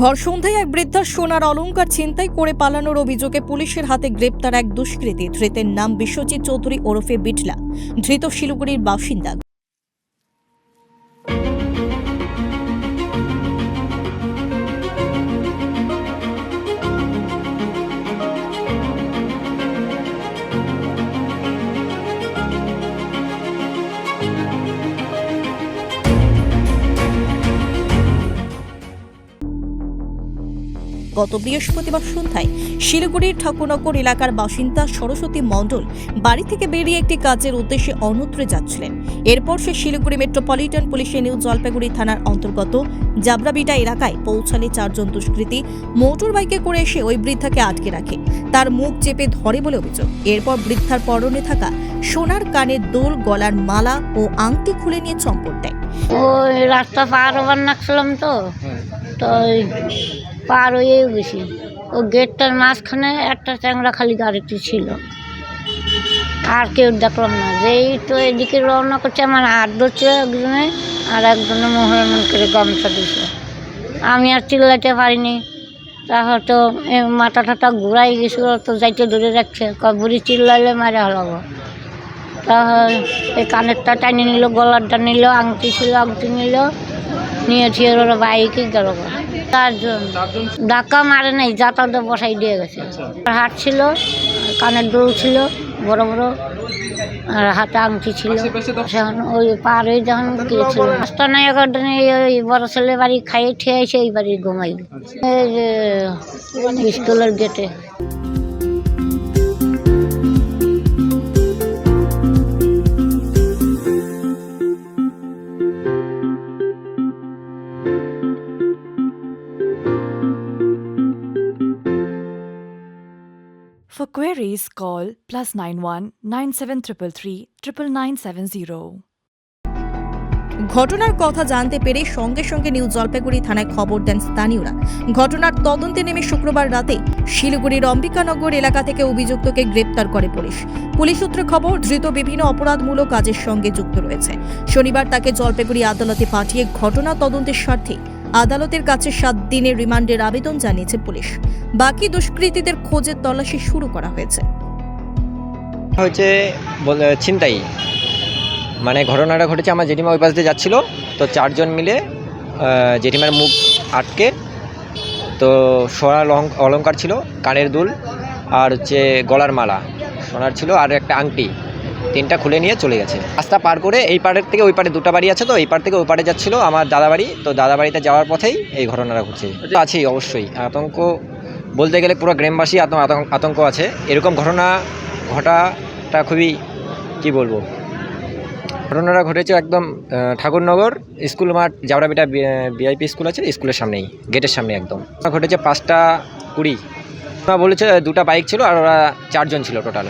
ভর সন্ধ্যায় এক বৃদ্ধার সোনার অলঙ্কার ছিনতাই করে পালানোর অভিযোগে পুলিশের হাতে গ্রেপ্তার এক দুষ্কৃতী। ধৃতের নাম বিশ্বজিৎ চৌধুরী ওরফে বিটলা। ধৃত শিলিগুড়ির বাসিন্দা। গত বৃহস্পতিবার সন্ধ্যায় শিলিগুড়ির ঠাকুরনগর এলাকার বাসিন্দা সরস্বতী মণ্ডল বাড়ি থেকে বেরিয়ে একটি কাজের উদ্দেশ্যে অন্যত্রে যাচ্ছিলেন। এরপর সে শিলিগুড়ি মেট্রোপলিটন পুলিশের নিউ জলপাইগুড়ি থানার অন্তর্গত জাবরাবিটা এলাকায় পৌঁছালে চারজন দুষ্কৃতী মোটর বাইকে করে এসে ওই বৃদ্ধাকে আটকে রাখে। তার মুখ চেপে ধরে বলে অভিযোগ। এরপর বৃদ্ধার পরনে থাকা সোনার কানের দোল গলার মালা ও আংটি খুলে নিয়ে চম্পট দেয়। ওই রাস্তা পার হবার নাকছিলাম তো। তো ওই পার হয়ে গেছি। ও গেটটার মাঝখানে একটা চ্যাংরা খালি গাড়িটি ছিল। আর কেউ দেখলাম না। যেই তো এদিকে রওনা করছে আমার হাত ধরছে একজনে আর একজনে মোহরমন করে গামছা দিছে। আমি আর চিল্লাইতে পারিনি। তা হয়তো এ মাথা টাটা ঘুরাই গেছিল, তো যাইতে ধরে রাখছে। বুড়ি চিল্লাইলে মারে হলাবো। তা এই কানেরটা টানিয়ে নিল, গলারটা নিল, আংটি ছিল, আংটি নিল, নিয়ে ঠিয়ে বাইকে গেল। চারজন ধাক্কা মারে নাই যাতায়াতে বসাই দিয়ে গেছে। হাট ছিল কানের দোল ছিল বড় বড় আর হাতে আংটি ছিল। যখন ওই পার হয়ে যখন গিয়েছিল। পাঁচটা নাই এগারোটা ওই বড় ছেলে বাড়ি খাইয়ে ঠেয়েছে এসে এই বাড়ি ঘুমাই এই যে স্কুলের গেটে For queries, call plus 91 9733 99970. ঘটনার কথা জানতে পেরে সঙ্গে সঙ্গে নিউ জলপাইগুড়ি থানায় খবর দেন স্থানীয়রা। ঘটনার তদন্তে নেমে শুক্রবার রাতে শিলিগুড়ির অম্বিকানগর এলাকা থেকে অভিযুক্তকে গ্রেপ্তার করে পুলিশ। পুলিশ সূত্রে খবর ধৃত বিভিন্ন অপরাধমূলক কাজের সঙ্গে যুক্ত রয়েছে। শনিবার তাকে জলপাইগুড়ি আদালতে পাঠিয়ে ঘটনা তদন্তের স্বার্থে আদালতের কাছে সাত দিনের রিমান্ডের আবেদন জানিয়েছে পুলিশ। বাকি দুষ্কৃতীদের খোঁজের তল্লাশি শুরু করা হয়েছে। হয়েছে ছিনতাই। মানে ঘটনাটা ঘটেছে, আমার জেঠিমা ওই পাশ দিয়ে যাচ্ছিল, তো চারজন মিলে জেঠিমার মুখ আটকে, তো সোনার অলঙ্কার ছিল, কানের দুল, আর হচ্ছে গলার মালা। সোনার ছিল আর একটা আংটি। তিনটা খুলে নিয়ে চলে গেছে। রাস্তা পার করে এই পাড়ের থেকে ওই পাড়ে দুটো বাড়ি আছে তো, এই পাড় থেকে ওই পাড়ে যাচ্ছিল আমার দাদা বাড়ি। তো দাদা বাড়িতে যাওয়ার পথেই এই ঘটনাটা ঘটছে। আছেই অবশ্যই। আতঙ্ক বলতে গেলে পুরো গ্রামবাসী আতঙ্ক আছে। এরকম ঘটনা ঘটাটা খুবই, কি বলব? ঘটনাটা ঘটেছে একদম ঠাকুরনগর স্কুল মাঠ জাবরাবিটা বিআইপি স্কুল আছে, স্কুলের সামনেই, গেটের সামনে একদম। ঘটেছে পাঁচটা কুড়ি। বলেছে দুটা বাইক ছিল আর ওরা চারজন ছিল টোটাল।